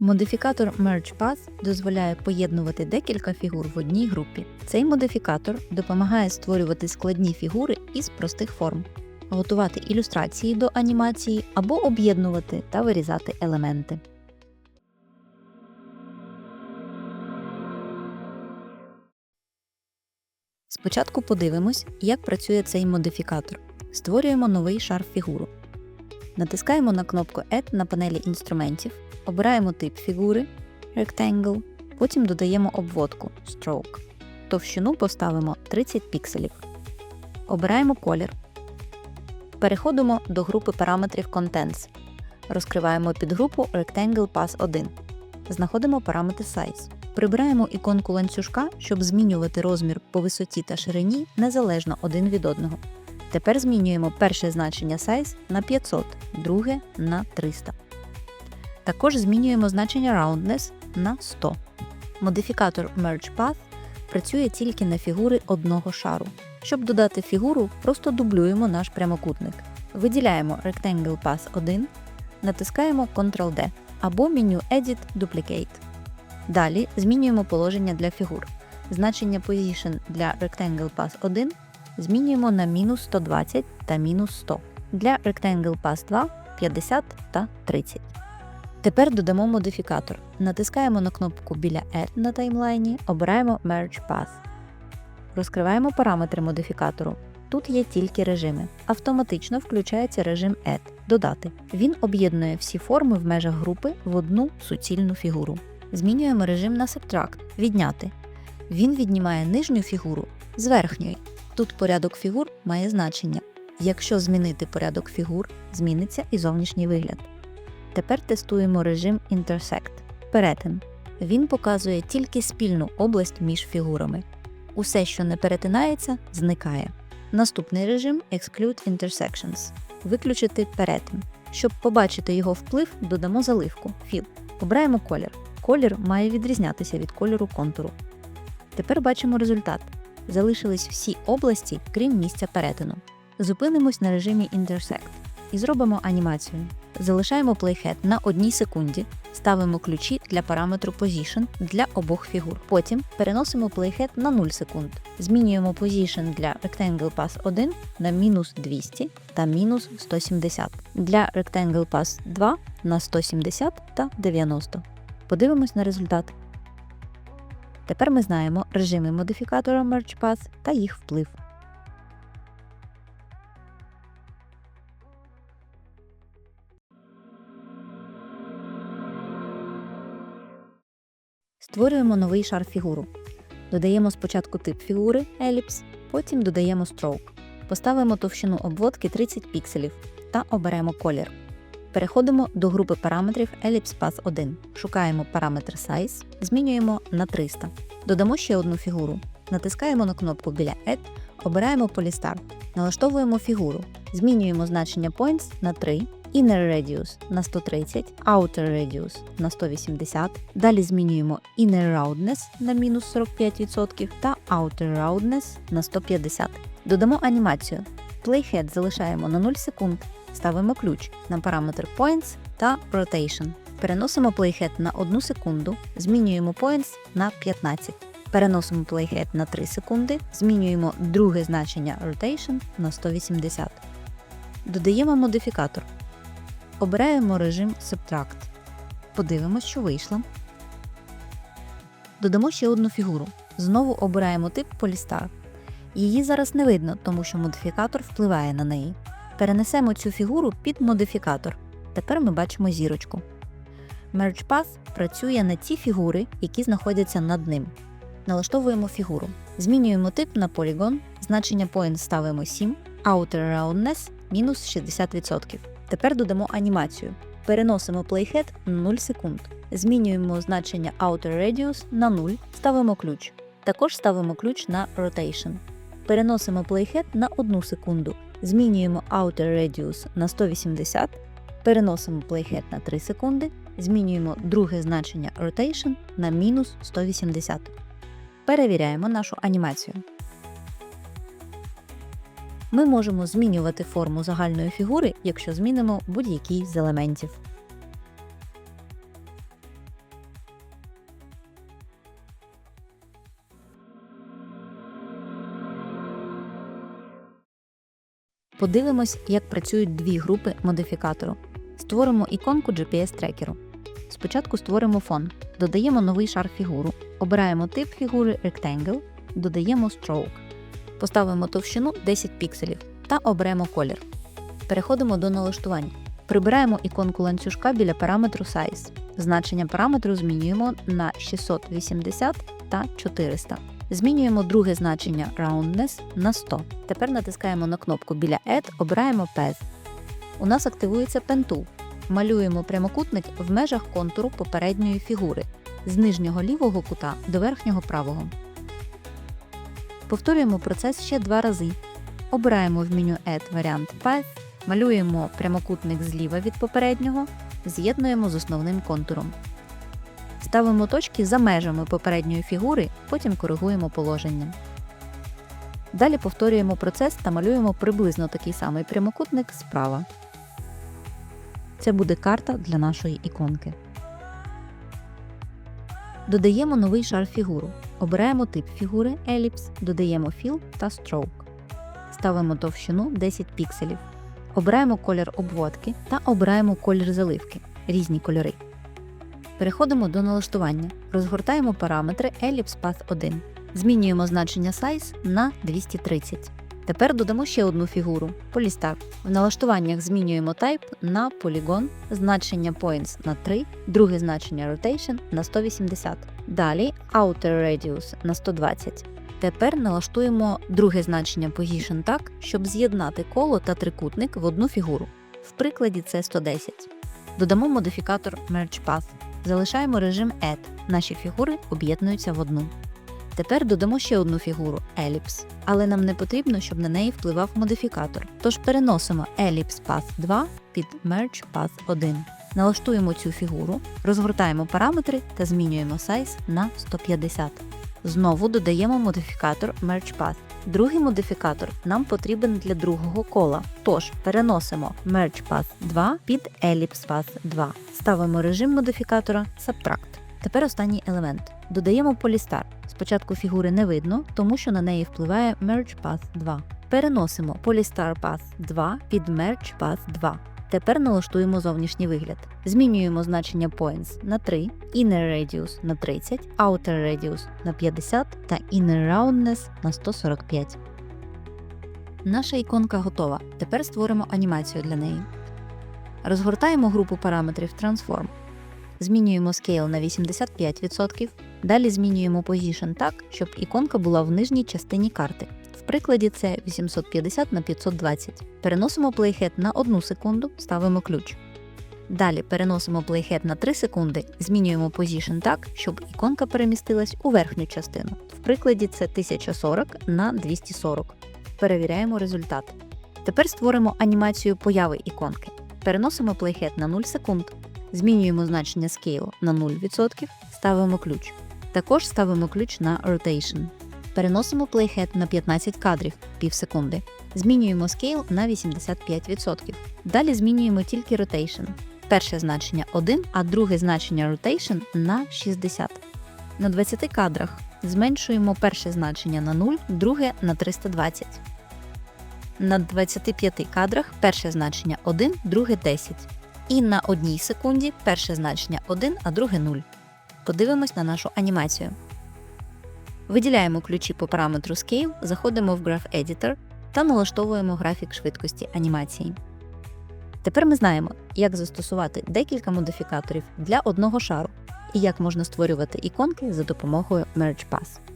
Модифікатор Merge Path дозволяє поєднувати декілька фігур в одній групі. Цей модифікатор допомагає створювати складні фігури із простих форм, готувати ілюстрації до анімації або об'єднувати та вирізати елементи. Спочатку подивимось, як працює цей модифікатор. Створюємо новий шар фігуру. Натискаємо на кнопку Add на панелі інструментів, обираємо тип фігури Rectangle, потім додаємо обводку Stroke. Товщину поставимо 30 пікселів. Обираємо колір. Переходимо до групи параметрів Contents. Розкриваємо підгрупу Rectangle Path 1. Знаходимо параметр Size. Прибираємо іконку ланцюжка, щоб змінювати розмір по висоті та ширині незалежно один від одного. Тепер змінюємо перше значення size на 500, друге на 300. Також змінюємо значення roundness на 100. Модифікатор Merge Path працює тільки на фігури одного шару. Щоб додати фігуру, просто дублюємо наш прямокутник. Виділяємо Rectangle Path 1, натискаємо Ctrl-D або меню Edit Duplicate. Далі змінюємо положення для фігур. Значення Position для Rectangle Path 1 змінюємо на мінус 120 та мінус 100. Для Rectangle Path 2 50 та 30. Тепер додамо модифікатор. Натискаємо на кнопку біля Add на таймлайні, обираємо Merge Path. Розкриваємо параметри модифікатору. Тут є тільки режими. Автоматично включається режим Add додати. Він об'єднує всі форми в межах групи в одну суцільну фігуру. Змінюємо режим на Subtract відняти. Він віднімає нижню фігуру з верхньої. Тут порядок фігур має значення. Якщо змінити порядок фігур, зміниться і зовнішній вигляд. Тепер тестуємо режим Intersect перетин. Він показує тільки спільну область між фігурами. Усе, що не перетинається, зникає. Наступний режим Exclude Intersections виключити перетин. Щоб побачити його вплив, додамо заливку Fill. Обираємо колір. Колір має відрізнятися від кольору контуру. Тепер бачимо результат. Залишились всі області, крім місця перетину. Зупинимось на режимі Intersect і зробимо анімацію. Залишаємо Playhead на одній секунді, ставимо ключі для параметру Position для обох фігур. Потім переносимо Playhead на 0 секунд. Змінюємо Position для Rectangle Path 1 на мінус 200 та мінус 170. Для Rectangle Path 2 на 170 та 90. Подивимось на результат. Тепер ми знаємо режими модифікатора Merge Path та їх вплив. Створюємо новий шар фігуру. Додаємо спочатку тип фігури Ellipse, потім додаємо Stroke. Поставимо товщину обводки 30 пікселів та оберемо колір. Переходимо до групи параметрів Ellipse Path 1. Шукаємо параметр Size, змінюємо на 300. Додамо ще одну фігуру. Натискаємо на кнопку біля Add, обираємо Polystar. Налаштовуємо фігуру. Змінюємо значення Points на 3, Inner Radius на 130, Outer Radius на 180. Далі змінюємо Inner Roundness на мінус 45% та Outer Roundness на 150. Додамо анімацію. Playhead залишаємо на 0 секунд. Ставимо ключ на параметр Points та Rotation. Переносимо Playhead на 1 секунду, змінюємо Points на 15. Переносимо Playhead на 3 секунди, змінюємо друге значення Rotation на 180. Додаємо модифікатор. Обираємо режим Subtract. Подивимось, що вийшло. Додамо ще одну фігуру. Знову обираємо тип Polystar. Її зараз не видно, тому що модифікатор впливає на неї. Перенесемо цю фігуру під модифікатор. Тепер ми бачимо зірочку. Merge Path працює на ті фігури, які знаходяться над ним. Налаштовуємо фігуру. Змінюємо тип на Polygon, значення Point ставимо 7, Outer Roundness мінус 60%. Тепер додамо анімацію. Переносимо Playhead на 0 секунд. Змінюємо значення Outer Radius на 0, ставимо ключ. Також ставимо ключ на Rotation. Переносимо Playhead на 1 секунду. Змінюємо Outer Radius на 180, переносимо Playhead на 3 секунди, змінюємо друге значення Rotation на мінус 180. Перевіряємо нашу анімацію. Ми можемо змінювати форму загальної фігури, якщо змінимо будь-який з елементів. Подивимось, як працюють дві групи модифікатору. Створимо іконку GPS-трекеру. Спочатку створимо фон, додаємо новий шар фігуру, обираємо тип фігури Rectangle, додаємо Stroke. Поставимо товщину 10 пікселів та оберемо колір. Переходимо до налаштувань. Прибираємо іконку ланцюжка біля параметру Size. Значення параметру змінюємо на 680 та 400. Змінюємо друге значення Roundness на 100. Тепер натискаємо на кнопку біля Add, обираємо Path. У нас активується Pen Tool. Малюємо прямокутник в межах контуру попередньої фігури з нижнього лівого кута до верхнього правого. Повторюємо процес ще два рази. Обираємо в меню Add варіант Path, малюємо прямокутник зліва від попереднього, з'єднуємо з основним контуром. Ставимо точки за межами попередньої фігури, потім коригуємо положення. Далі повторюємо процес та малюємо приблизно такий самий прямокутник справа. Це буде карта для нашої іконки. Додаємо новий шар фігуру. Обираємо тип фігури Ellipse, додаємо Fill та Stroke. Ставимо товщину 10 пікселів. Обираємо колір обводки та обираємо колір заливки різні кольори. Переходимо до налаштування. Розгортаємо параметри Ellipse Path 1. Змінюємо значення Size на 230. Тепер додамо ще одну фігуру Polystar. В налаштуваннях змінюємо Type на Polygon, значення Points на 3, друге значення Rotation на 180. Далі Outer Radius на 120. Тепер налаштуємо друге значення Position так, щоб з'єднати коло та трикутник в одну фігуру. В прикладі це 110. Додамо модифікатор Merge Path. Залишаємо режим Add. Наші фігури об'єднуються в одну. Тепер додамо ще одну фігуру Ellipse, але нам не потрібно, щоб на неї впливав модифікатор. Тож переносимо Ellipse Path 2 під Merge Path 1. Налаштуємо цю фігуру, розгортаємо параметри та змінюємо size на 150. Знову додаємо модифікатор Merge Path. Другий модифікатор нам потрібен для другого кола. Тож переносимо Merge Path 2 під Ellipse Path 2. Ставимо режим модифікатора Subtract. Тепер останній елемент. Додаємо Polystar. Спочатку фігури не видно, тому що на неї впливає Merge Path 2. Переносимо Polystar Path 2 під Merge Path 2. Тепер налаштуємо зовнішній вигляд. Змінюємо значення Points на 3, Inner Radius на 30, Outer Radius на 50 та Inner Roundness на 145. Наша іконка готова. Тепер створимо анімацію для неї. Розгортаємо групу параметрів Transform. Змінюємо Scale на 85%. Далі змінюємо Position так, щоб іконка була в нижній частині карти. В прикладі це 850 на 520. Переносимо Playhead на 1 секунду, ставимо ключ. Далі переносимо Playhead на 3 секунди, змінюємо Position так, щоб іконка перемістилась у верхню частину. В прикладі це 1040 на 240. Перевіряємо результат. Тепер створимо анімацію появи іконки. Переносимо Playhead на 0 секунд, змінюємо значення Scale на 0%, ставимо ключ. Також ставимо ключ на Rotation. Переносимо Playhead на 15 кадрів пів секунди. Змінюємо Scale на 85%. Далі змінюємо тільки Rotation. Перше значення 1, а друге значення Rotation на 60. На 20 кадрах зменшуємо перше значення на 0, друге на 320. На 25 кадрах перше значення 1, друге 10. І на 1 секунді перше значення 1, а друге 0. Подивимось на нашу анімацію. Виділяємо ключі по параметру Scale, заходимо в Graph Editor та налаштовуємо графік швидкості анімації. Тепер ми знаємо, як застосувати декілька модифікаторів для одного шару і як можна створювати іконки за допомогою Merge Path.